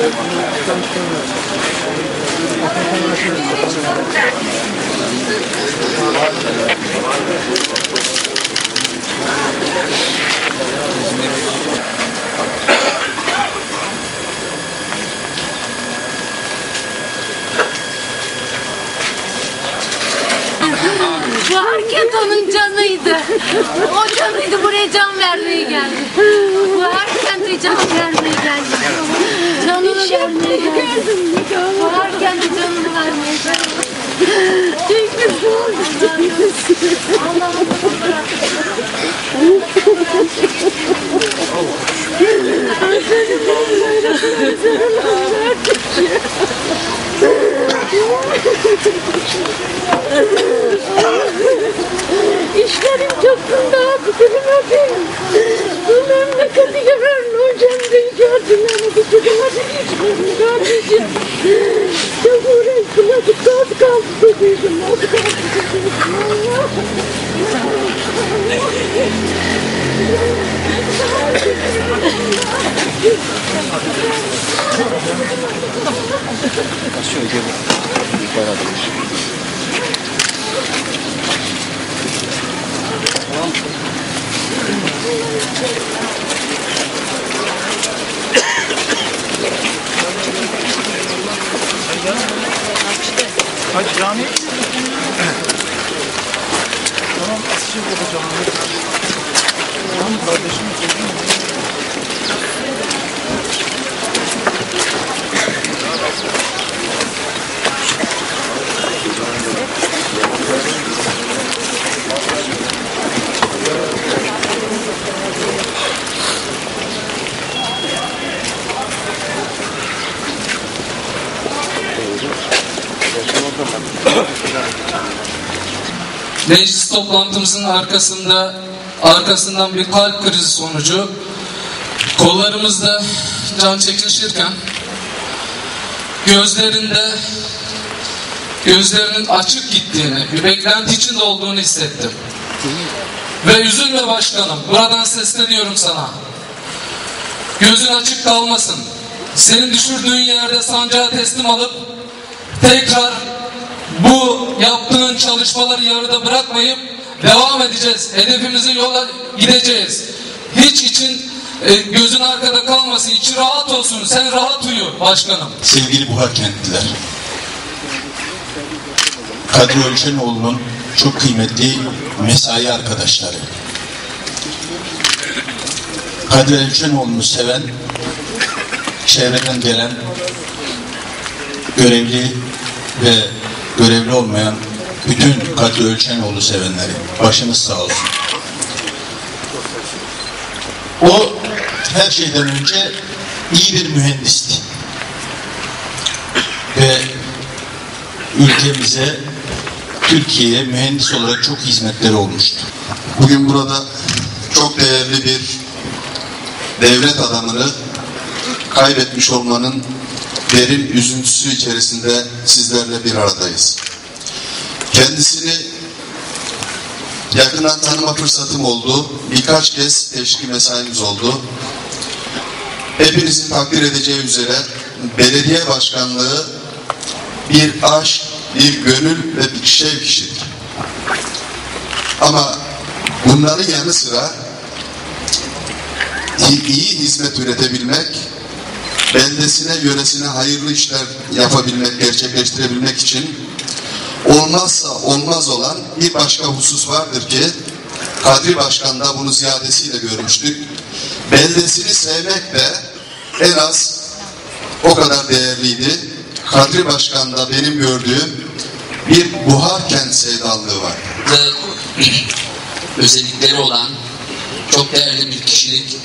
Bu canıydı. O canıydı buraya can vermeye geldi. Bu hareket can vermeye geldi. Canını vermeye geldi. Bu hareket canını vermeye geldi. Allah'ım bırak. İşlerim çok daha öpeyim. Bu memleketi o cemreyi gördüler. Bu kutuları işlerim kardeşim. Çok uğraştılar. Az kaldı dediydim. Az kaldı dediydim. Allah. Hadi cami. tamam asışım yapacağım. Tamam kardeşim. Meclis toplantımızın arkasında arkasından bir kalp krizi sonucu kollarımızda can çekişirken gözlerinde gözlerinin açık gittiğini, bir beklenti içinde olduğunu hissettim. Ve üzülme başkanım, buradan sesleniyorum sana. Gözün açık kalmasın. Senin düşürdüğün yerde sancağı teslim alıp tekrar bu yaptığın çalışmaları yarıda bırakmayıp devam edeceğiz. Hedefimizi yola gideceğiz. Hiç için e, gözün arkada kalmasın, içi rahat olsun. Sen rahat uyu başkanım. Sevgili Buhar kentliler. Kadri Ölçenoğlu'nun çok kıymetli mesai arkadaşları. Kadri Ölçenoğlu'nu seven, çevreden gelen görevli ve görevli olmayan bütün Kadri Ölçenoğlu sevenleri. Başınız sağ olsun. O her şeyden önce iyi bir mühendisti. Ve ülkemize, Türkiye'ye mühendis olarak çok hizmetleri olmuştu. Bugün burada çok değerli bir devlet adamını kaybetmiş olmanın derin üzüntüsü içerisinde sizlerle bir aradayız. Kendisini yakından tanıma fırsatım oldu. Birkaç kez teşkil mesaimiz oldu. Hepinizin takdir edeceği üzere belediye başkanlığı bir aşk, bir gönül ve bir şevk işidir. Ama bunların yanı sıra iyi hizmet üretebilmek, beldesine, yöresine hayırlı işler yapabilmek, gerçekleştirebilmek için olmazsa olmaz olan bir başka husus vardır ki Kadri Başkan da bunu ziyadesiyle görmüştük. Beldesini sevmek de en az o kadar değerliydi. Kadri Başkan'da benim gördüğüm bir buhar kent sevdalığı var. özellikleri olan çok değerli bir kişilik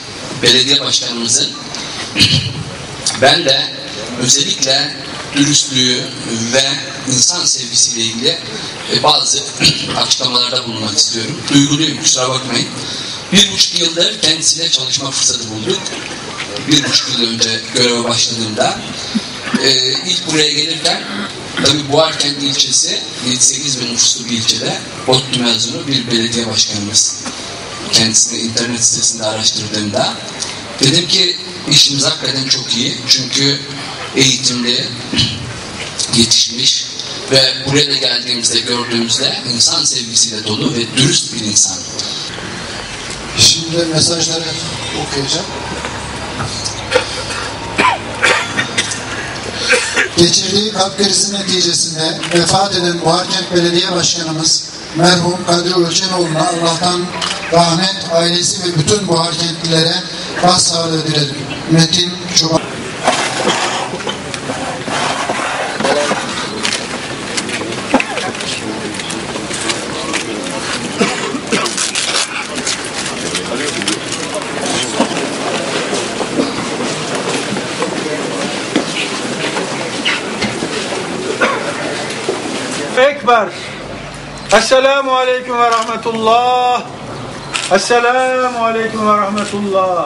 belediye başkanımızın ben de özellikle dürüstlüğü ve insan sevgisiyle ilgili e, bazı açıklamalarda bulunmak istiyorum. Duyguluyum kusura bakmayın. Bir buçuk yıldır kendisiyle çalışma fırsatı bulduk. Bir buçuk yıl önce göreve başladığımda e, ilk buraya gelirken tabi Buharkent ilçesi 7-8 bin nüfuslu bir ilçede ODTÜ mezunu bir belediye başkanımız. Kendisini internet sitesinde araştırdığımda dedim ki işimiz hakikaten çok iyi. Çünkü eğitimli, yetişmiş ve buraya da geldiğimizde gördüğümüzde insan sevgisiyle dolu ve dürüst bir insan. Şimdi mesajları okuyacağım. Geçirdiği kalp krizi neticesinde vefat eden Muharkent Belediye Başkanımız merhum Kadri Ölçenoğlu'na Allah'tan rahmet, ailesi ve bütün Muharkentlilere başsağlığı dilerim. metin cuma أكبر. السلام عليكم ورحمة الله. السلام عليكم ورحمة الله.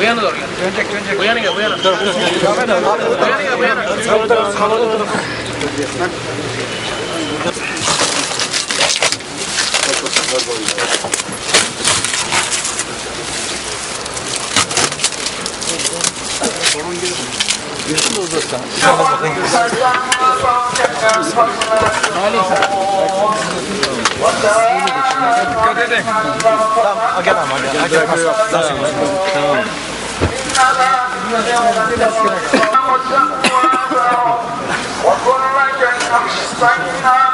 Bu yana doğru gel. Dönecek dönecek. Bu yana gel bu yana. Dur dur. Bu yana gel bu yana. Sağ taraf sağ taraf. Sorun gelir. Yeşil olacaksa. Dikkat edin. Tamam, gel ama gel. Tamam. وكل شيء